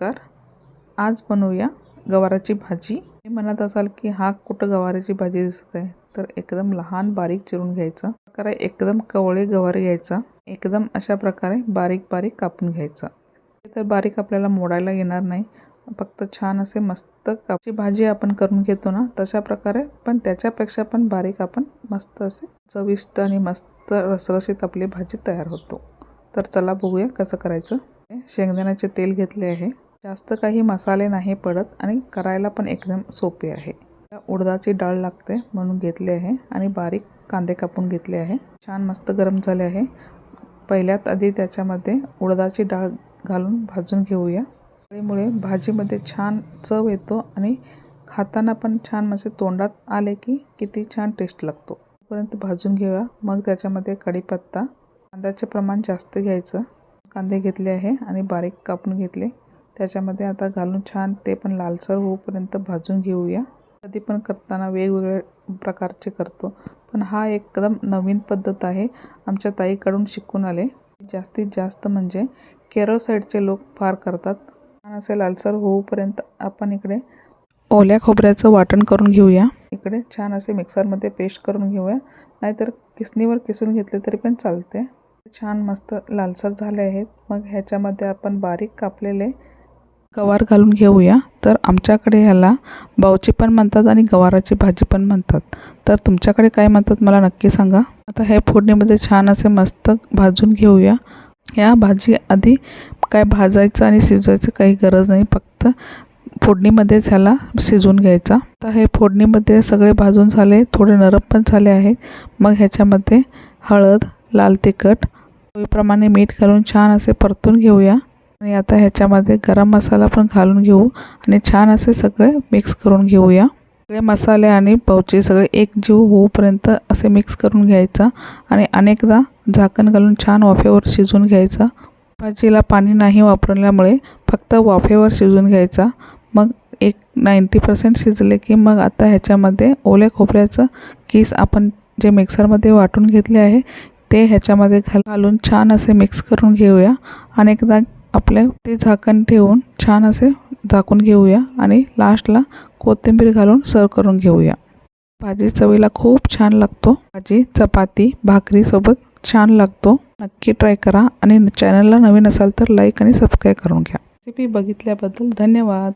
नमस्कार. आज बनवूया गवाराची भाजी. हे म्हणत असाल की हा कुठं गवाराची भाजी दिसत आहे तर एकदम लहान बारीक चिरून घ्यायचं. प्रकारे एकदम कवळे गवार घ्यायचा. एकदम अशा प्रकारे बारीक बारीक कापून घ्यायचा. हे तर बारीक आपल्याला मोडायला येणार नाही. फक्त छान असे मस्त कापची भाजी आपण करून घेतो ना तशा प्रकारे पण त्याच्यापेक्षा पण बारीक आपण मस्त असे चविष्ट आणि मस्त रसरशीत आपली भाजी तयार होतो. तर चला बघूया कसं करायचं. शेंगदाण्याचे तेल घेतले आहे. जास्त काही मसाले नाही पडत आणि करायला पण एकदम सोपे आहे. उडदाची डाळ लागते म्हणून घेतले आहे आणि बारीक कांदे कापून घेतले आहे. छान मस्त गरम झाले आहे. पहिल्यात आधी त्याच्यामध्ये उडदाची डाळ घालून भाजून घेऊया. त्यामुळे भाजीमध्ये छान चव येतो आणि खाताना पण छान म्हणजे तोंडात आले की किती छान टेस्ट लागतो. तोपर्यंत भाजून घेऊया. मग त्याच्यामध्ये कढीपत्ता. कांद्याचे प्रमाण जास्त घ्यायचं. कांदे घेतले आहे आणि बारीक कापून घेतले. त्याच्यामध्ये आता घालून छान ते पण लालसर होऊपर्यंत भाजून घेऊया. कधी पण करताना वेगवेगळ्या प्रकारचे करतो. पण हा एकदम नवीन पद्धत आहे. आमच्या ताईकडून शिकून आले. जास्तीत जास्त म्हणजे केरळ साईडचे लोक फार करतात. छान असे लालसर होऊपर्यंत आपण इकडे ओल्या खोबऱ्याचं वाटण करून घेऊया. इकडे छान असे मिक्सरमध्ये पेस्ट करून घेऊया. नाहीतर किसणीवर किसून घेतले तरी पण चालते. छान मस्त लालसर झाले आहेत. मग ह्याच्यामध्ये आपण बारीक कापलेले गवार घालून घेऊया. तर आमच्याकडे ह्याला बावची पण म्हणतात आणि गवाराची भाजी पण म्हणतात. तर तुमच्याकडे काय म्हणतात मला नक्की सांगा. आता हे फोडणीमध्ये छान असे मस्त भाजून घेऊया. या भाजी आधी काय भाजायचं आणि शिजवायचं काही गरज नाही. फक्त फोडणीमध्येच ह्याला शिजून घ्यायचा. आता हे फोडणीमध्ये सगळे भाजून झाले थोडे नरम पण झाले आहेत. मग ह्याच्यामध्ये हळद लाल तिखट चवीप्रमाणे मीठ घालून छान असे परतून घेऊया. आणि आता ह्याच्यामध्ये गरम मसाला पण घालून घेऊ आणि छान असे सगळे मिक्स करून घेऊया. सगळे मसाले आणि पावचे सगळे एक जीव होऊपर्यंत असे मिक्स करून घ्यायचा आणि अनेकदा झाकण घालून छान वाफेवर शिजून घ्यायचा. भाजीला पाणी नाही वापरल्यामुळे फक्त वाफेवर शिजवून घ्यायचा. मग एक नाईंटी पर्सेंट शिजले की मग आता ह्याच्यामध्ये ओल्या खोबऱ्याचं किस आपण जे मिक्सरमध्ये वाटून घेतले आहे ते ह्याच्यामध्ये घालून छान असे मिक्स करून घेऊया. अनेकदा आपले ते झाकण ठेवून छान असे झाकून घेऊया आणि लास्टला कोथिंबीर घालून सर्व करून घेऊया. भाजी चवीला खूप छान लागतो. भाजी चपाती भाकरीसोबत छान लागतो. नक्की ट्राय करा आणि चॅनलला नवीन असाल तर लाईक आणि सबस्क्राईब करून घ्या. रेसिपी बघितल्याबद्दल धन्यवाद.